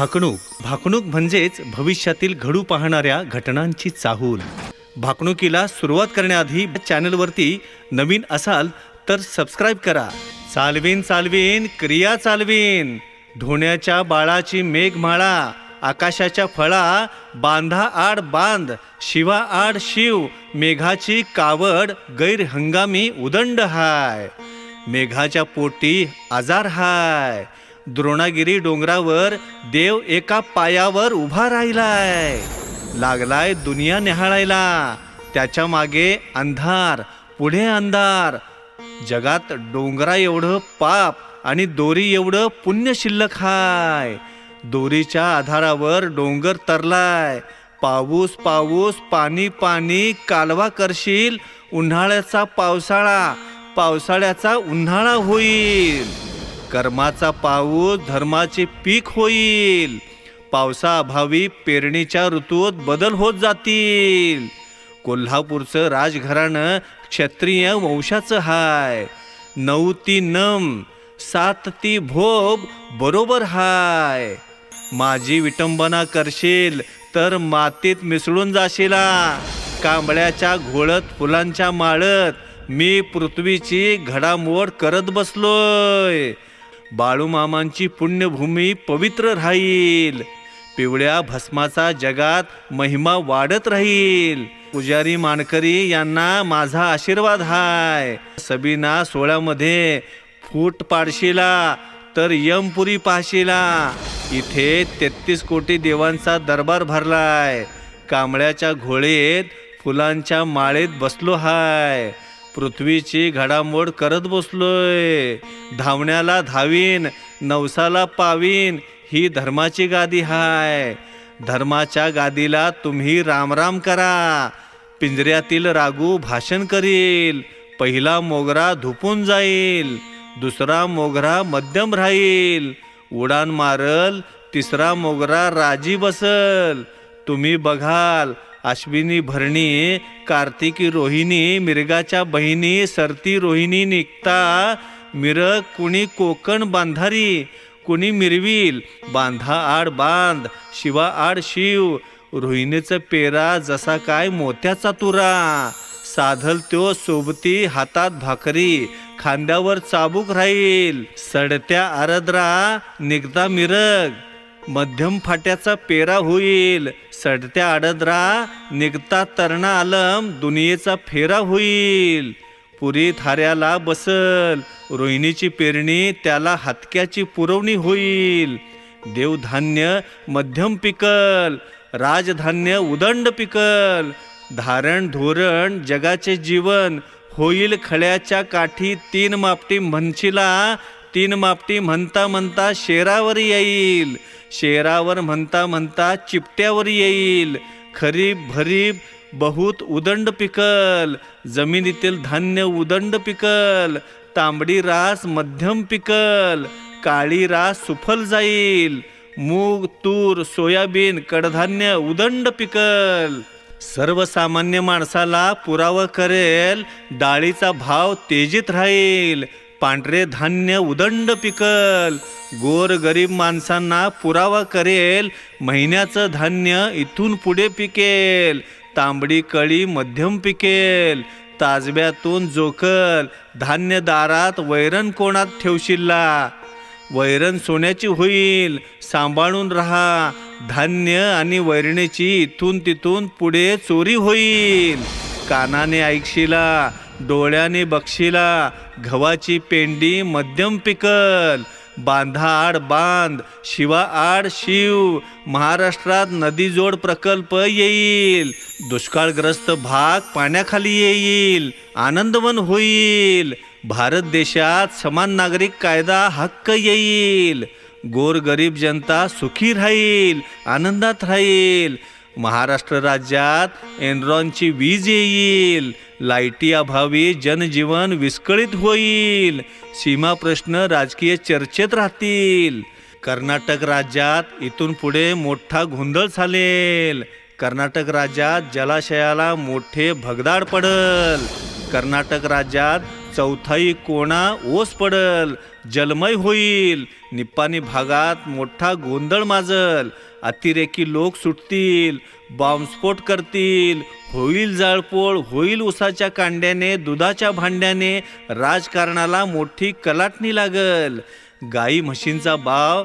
भाकणूक. भाकणूक म्हणजेच भविष्यातील घडू पाहणाऱ्या घटनांची चाहूल. भाकणुकीला सुरुवात करण्याआधी चॅनलवरती नवीन असाल तर सबस्क्राईब करा. चालवीन चालवीन क्रिया चालवीन. धोण्याच्या बाळाची मेघमाळा आकाशाच्या फळा बांधा आड बांध शिवा आड शिव मेघाची कावड गैरहंगामी उदंड हाय. मेघाच्या पोटी आजार हाय. द्रोणागिरी डोंगरावर देव एका पायावर उभा राहिलाय. लागलाय दुनिया निहाळायला. त्याच्यामागे अंधार पुढे अंधार. जगात डोंगरा एवढं पाप आणि दोरी एवढं पुण्य शिल्लक हाय. दोरीच्या आधारावर डोंगर तरलाय. पाऊस पाऊस पाणी पाणी कालवा करशील उन्हाळ्याचा पावसाळा पावसाळ्याचा उन्हाळा होईल. कर्माचा पाऊस धर्माचे पीक होईल. पावसाअभावी पेरणीच्या ऋतूत बदल होत जातील. कोल्हापूरचं राजघराणं क्षत्रिय वंशाचं हाय. नऊ ती नम सात ती भोब बरोबर हाय. माझी विटंबना करशील तर मातीत मिसळून जाशीला. कांबळ्याच्या घोळत फुलांच्या माळत मी पृथ्वीची घडामोड करत बसलोय. बाळूमामांची पुण्यभूमी पवित्र राहील. पिवळ्या भस्माचा जगात महिमा वाढत राहील. पुजारी मानकरी यांना माझा आशीर्वाद हाय. सबीना सोहळ्यामध्ये फूट पाडशीला तर यमपुरी पाहशीला. इथे तेहतीस कोटी देवांचा दरबार भरलाय. कांबळ्याच्या घोळेत फुलांच्या माळेत बसलो हाय. पृथ्वीची घडामोड करत बसलोय. धावण्याला धावीन नवसाला पावीन ही धर्माची गादी हाय. धर्माच्या गादीला तुम्ही रामराम करा. पिंजऱ्यातील रागू भाषण करील. पहिला मोगरा धुपून जाईल. दुसरा मोगरा मध्यम राहील. उडान मारल तिसरा मोगरा राजी बसल. तुम्ही बघाल अश्विनी भरणी कार्तिकी रोहिणी मिरगाच्या बहिणी सरती रोहिणी निघता. मिरग कुणी कोकण बांधारी कुणी मिरवील. बांधा आड बांध शिवा आड शिव. रोहिणीचं पेरा जसा काय मोत्याचा तुरा. साधल त्यो सोबती हातात भाकरी खांद्यावर चाबूक राहील. सडत्या आरद्रा निघता मिरग. मध्यम फाट्याचा पेरा होईल. सडत्या आडद्रा निघता तरणा आलम दुनियेचा फेरा होईल. पुरी थाऱ्याला बसल रोहिणीची पेरणी त्याला हातक्याची पुरवणी होईल. देवधान्य मध्यम पिकल राजधान्य उदंड पिकल. धारण धोरण जगाचे जीवन होईल खळ्याच्या काठी तीन मापटी म्हणशीला तीन मापटी म्हणता म्हणता शेरावर येईल. शेरावर म्हणता म्हणता चिपट्यावर येईल. खरीप भरीप बहुत उदंड पिकल. जमिनीतील धान्य उदंड पिकल. तांबडी रास मध्यम पिकल. काळी रास सुफल जाईल. मूग तूर सोयाबीन कडधान्य उदंड पिकल. सर्वसामान्य माणसाला पुरावा करेल. डाळीचा भाव तेजीत राहील. पांढरे धान्य उदंड पिकल. गोर गरीब माणसांना पुरावा करेल. महिन्याचं धान्य इथून पुढे पिकेल. तांबडी कळी मध्यम पिकेल. ताजब्यातून जोकल धान्य दारात वैरण कोणात ठेवशिल्ला? वैरण सोन्याची होईल. सांभाळून राहा. धान्य आणि वैरणीची इथून तिथून पुढे चोरी होईल. कानाने ऐकशीला. डोळ्याने बक्षिला गव्हाची पेंडी मध्यम पिकल बांधा आड बांध शिवा आड शिव महाराष्ट्रात नदीजोड प्रकल्प येईल. दुष्काळग्रस्त भाग पाण्याखाली येईल आनंदवन होईल. भारत देशात समान नागरिक कायदा हक्क येईल. गोरगरीब जनता सुखी राहील आनंदात राहील. महाराष्ट्र राज्यात एनरॉनची वीज येईल. लाईटी अभावी जनजीवन विस्कळीत होईल. सीमा प्रश्न राजकीय चर्चेत राहतील. कर्नाटक राज्यात इथून पुढे मोठा गोंधळ चालेल. कर्नाटक राज्यात जलाशयाला मोठे भगदाड पडल. कर्नाटक राज्यात चौथाई कोणा ओस पडल जलमय होईल. निप्पाणी भागात मोठा गोंधळ माजल अतिरेकी लोक सुटतील बॉम्बस्फोट करतील. होईल जाळपोळ होईल उसाच्या कांड्याने दुधाच्या भांड्याने राजकारणाला मोठी कलाटणी लागल. गाई म्हशींचा भाव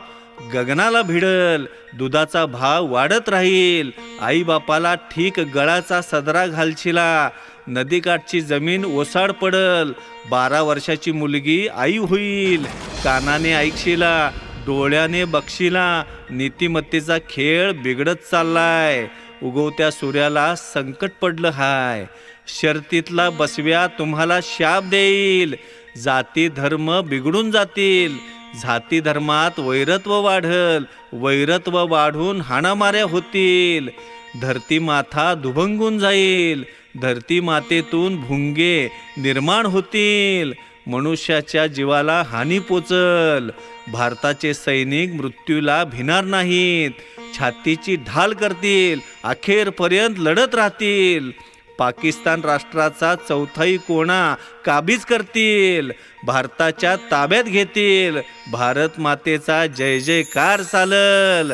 गगनाला भिडल दुधाचा भाव वाढत राहील. आई बापाला ठीक गळाचा सदरा घालशिला. नदीकाठची जमीन ओसाड पडल. बारा वर्षाची मुलगी आई होईल. कानाने ऐकशिला डोळ्याने बक्षिला नीतिमत्तेचा खेळ बिघडत चाललाय. उगवत्या सूर्याला संकट पडलं हाय. शर्तीतला बसव्या तुम्हाला शाप देईल. जाती धर्म बिघडून जातील. जाती धर्मात वैरत्व वाढल. वैरत्व वाढून हाणामाऱ्या होतील. धरती माथा दुभंगून जाईल. धरती मातेतून भुंगे निर्माण होतील. मनुष्याच्या जीवाला हानी पोचल. भारताचे सैनिक मृत्यूला भिणार नाहीत. छातीची ढाल करतील. अखेरपर्यंत लढत राहतील. पाकिस्तान राष्ट्राचा चौथाई कोणा काबीज करतील भारताच्या ताब्यात घेतील. भारत मातेचा जय जयकार चालल.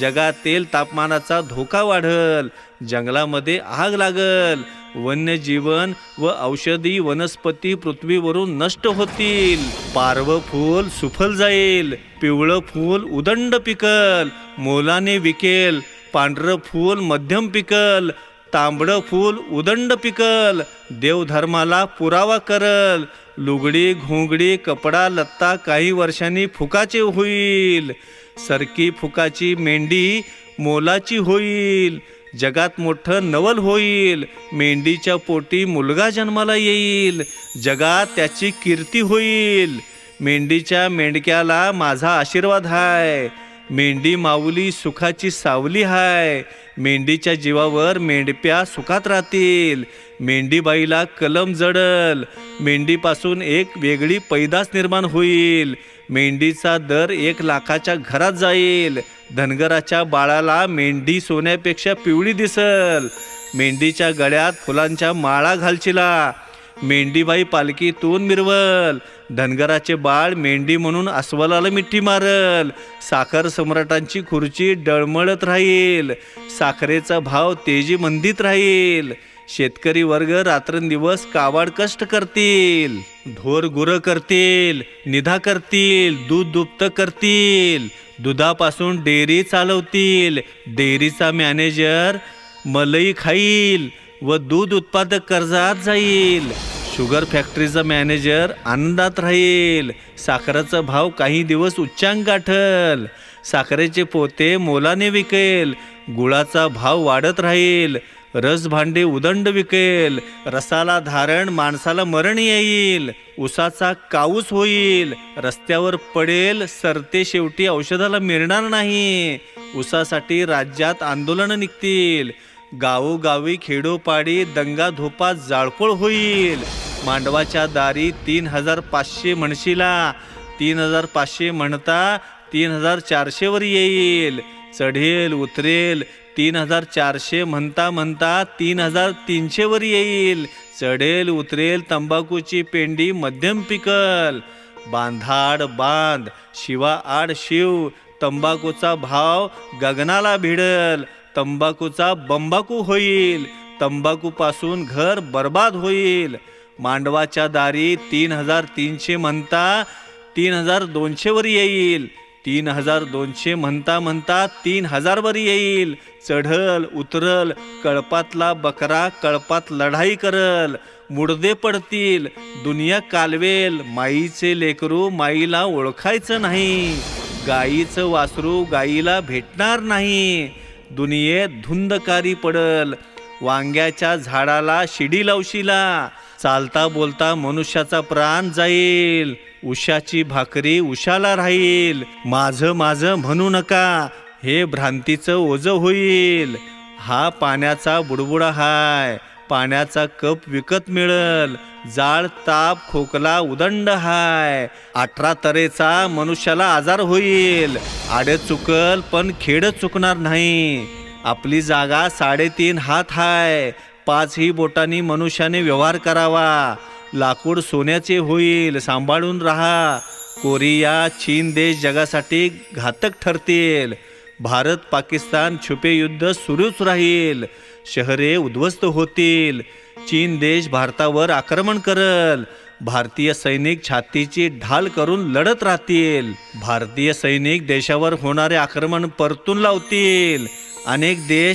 जगातील तापमानाचा धोका वाढल. जंगलामध्ये आग लागल. वन्यजीवन व औषधी वनस्पती पृथ्वीवरून नष्ट होतील. पारव फूल सुफल जाईल. पिवळं फूल उदंड पिकल. मोलाने विकेल. पांढरं फूल मध्यम पिकल. तांबडं फूल उदंड पिकल देवधर्माला पुरावा करल. लुगडी घोंगडी कपडा लत्ता काही वर्षांनी फुकाचे होईल. सरकी फुकाची मेंढी मोलाची होईल. जगात मोठं नवल होईल. मेंढीच्या पोटी मुलगा जन्माला येईल. जगात त्याची कीर्ती होईल. मेंढीच्या मेंढक्याला माझा आशीर्वाद आहे मेंढी माऊली सुखाची सावली हाय. मेंढीच्या जीवावर मेंढप्या सुखात राहतील. मेंढीबाईला कलम जडल. मेंढीपासून एक वेगळी पैदास निर्माण होईल. मेंढीचा दर एक लाखाच्या घरात जाईल. धनगराच्या बाळाला मेंढी सोन्यापेक्षा पिवळी दिसल. मेंढीच्या गळ्यात फुलांच्या माळा घालचिला मेंढीबाई पालखीतून मिरवल. धनगराचे बाळ मेंढी म्हणून अस्वलाला मिठी मारल. साखर सम्राटांची खुर्ची डळमळत राहील. साखरेचा भाव तेजी मंदीत राहील. शेतकरी वर्ग रात्रंदिवस कावाड कष्ट करतील. ढोर गुरं करतील निधा करतील दूध दुप्त करतील. दुधापासून डेअरी चालवतील. डेअरीचा मॅनेजर मलई खाईल. व दूध उत्पादक कर्जात जाईल. शुगर फॅक्टरीचा मॅनेजर आनंदात राहील. साखरेचा भाव काही दिवस उच्चांक गाठल. साखरेचे पोते मोलाने विकेल. गुळाचा भाव वाढत राहील. रस भांडे उदंड विकेल. रसाला धारण माणसाला मरण येईल. उसाचा काऊस होईल. रस्त्यावर पडेल. सरते शेवटी औषधाला मिळणार नाही. उसासाठी राज्यात आंदोलन निघतील. गावोगावी खेडोपाडी दंगाधोपा जाळपोळ होईल. मांडवाच्या दारी तीन हजार पाचशे म्हणशीला. तीन हजार पाचशे म्हणता तीन हजार चारशेवर येईल. चढेल उतरेल तीन हजार चारशे म्हणता म्हणता तीन हजार तीनशेवर येईल. चढेल उतरेल तंबाखूची पेंडी मध्यम पिकल. बांधाड बांध शिवा आड शिव तंबाखूचा भाव गगनाला भिडल. तंबाखूचा बंबाकू होईल. तंबाखूपासून घर बर्बाद होईल. मांडवाच्या दारी तीन हजार तीनशे म्हणता तीन हजार दोनशेवर येईल. तीन हजार दोनशे म्हणता म्हणता तीन हजारवर येईल. चढल उतरल कळपातला बकरा कळपात लढाई करल. मुडदे पडतील. दुनिया कालवेल. माईचे लेकरू माईला ओळखायचं नाही. गाईचं वासरू गाईला भेटणार नाही. दुनियेत धुंदकारी पडल. वांग्याच्या झाडाला शिडी लावशीला. चालता बोलता मनुष्याचा प्राण जाईल. उशाची भाकरी उशाला राहील. माझं माझं म्हणू नका. हे भ्रांतीचं ओझं होईल. हा पाण्याचा बुडबुडा हाय. पाण्याचा कप विकत मिळल. जाळ ताप खोकला उदंड हाय. अठरा तऱ्हेचा मनुष्याला आजार होईल. आडे चुकल पण खेड चुकणार नाही. आपली जागा साडेतीन हात हाय. पाचही बोटांनी मनुष्याने व्यवहार करावा. लाकूड सोन्याचे होईल सांभाळून राहा. कोरिया चीन देश जगासाठी घातक ठरतील. भारत पाकिस्तान छुपे युद्ध सुरूच राहील. शहरे उद्ध्वस्त होतील. चीन देश भारतावर आक्रमण करल. भारतीय सैनिक छातीची ढाल करून लढत राहतील. भारतीय सैनिक देशावर होणारे आक्रमण परतून लावतील. अनेक देश